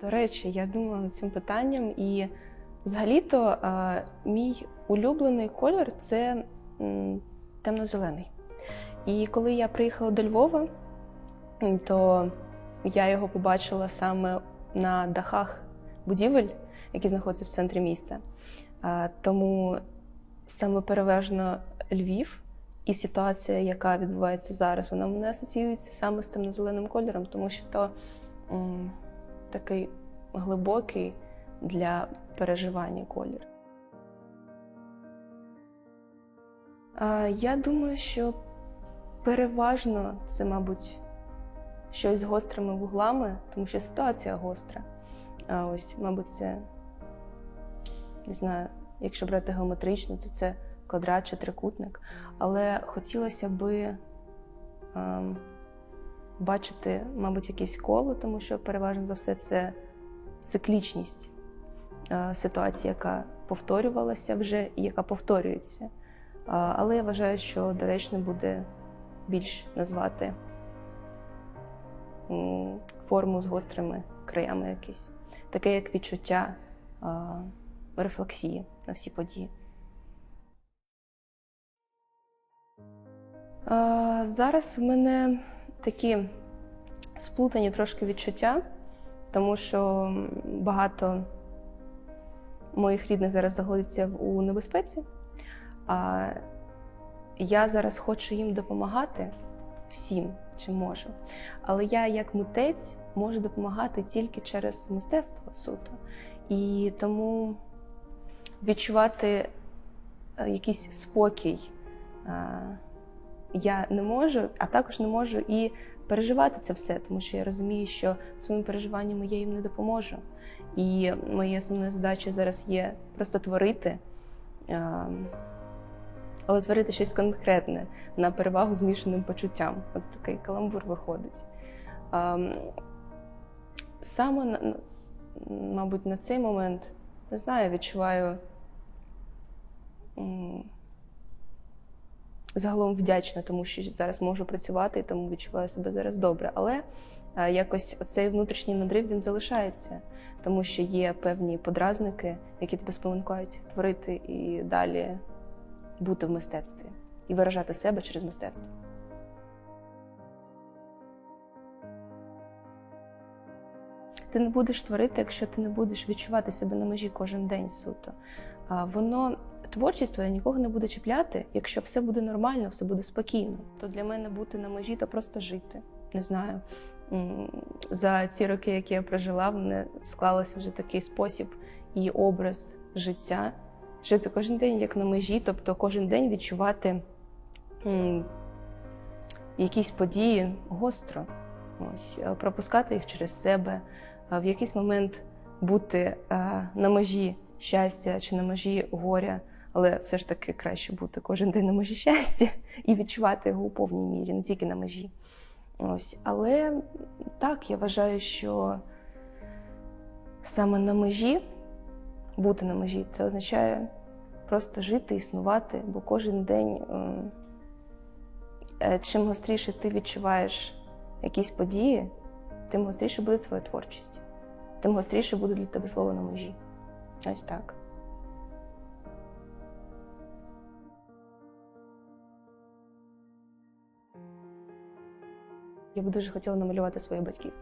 До речі, я думала над цим питанням, і взагалі-то е, мій улюблений колір це темно-зелений. І коли я приїхала до Львова, то я його побачила саме на дахах будівель, які знаходяться в центрі міста. Е, Тому саме переважно Львів і ситуація, яка відбувається зараз, вона мене асоціюється саме з темно-зеленим кольором, тому що то такий глибокий для переживання колір. Я думаю, що переважно це, мабуть, щось з гострими вуглами, тому що ситуація гостра. А ось, мабуть, це не знаю, якщо брати геометрично, то це квадрат чи трикутник. Але хотілося би ем, бачити, мабуть, якесь коло, тому що переважно за все це циклічність е, ситуації, яка повторювалася вже і яка повторюється. Але я вважаю, що доречно буде більш назвати форму з гострими краями якісь, таке як відчуття рефлексії на всі події. Зараз в мене такі сплутані трошки відчуття, тому що багато моїх рідних зараз знаходиться у небезпеці. А я зараз хочу їм допомагати всім, чим можу. Але я, як митець, можу допомагати тільки через мистецтво суто. І тому відчувати е, якийсь спокій е, я не можу, а також не можу і переживати це все, тому що я розумію, що своїми переживаннями я їм не допоможу. І моя основна задача зараз є просто творити, але творити щось конкретне на перевагу змішаним почуттям. От такий каламбур виходить. Саме, мабуть, на цей момент, не знаю, відчуваю загалом вдячна, тому що зараз можу працювати і тому відчуваю себе зараз добре. Але е, якось оцей внутрішній надрив він залишається, тому що є певні подразники, які тебе спонукають творити і далі бути в мистецтві і виражати себе через мистецтво. Ти не будеш творити, якщо ти не будеш відчувати себе на межі кожен день суто. А воно творчість твоя нікого не буде чіпляти, якщо все буде нормально, все буде спокійно. То для мене бути на межі то просто жити. Не знаю. За ці роки, які я прожила, в мене склалося вже такий спосіб і образ життя. Жити кожен день як на межі, тобто кожен день відчувати м, якісь події гостро, ось, е, пропускати їх через себе, в якийсь момент бути е, на межі щастя чи на межі горя, але все ж таки краще бути кожен день на межі щастя і відчувати його у повній мірі, не тільки на межі. Ось. Але так, я вважаю, що саме на межі, бути на межі, це означає просто жити, існувати, бо кожен день, е, чим гостріше ти відчуваєш якісь події, тим гостріше буде твоя творчість, тим гостріше буде для тебе слово на межі. Ось так. Я б дуже хотіла намалювати своїх батьків.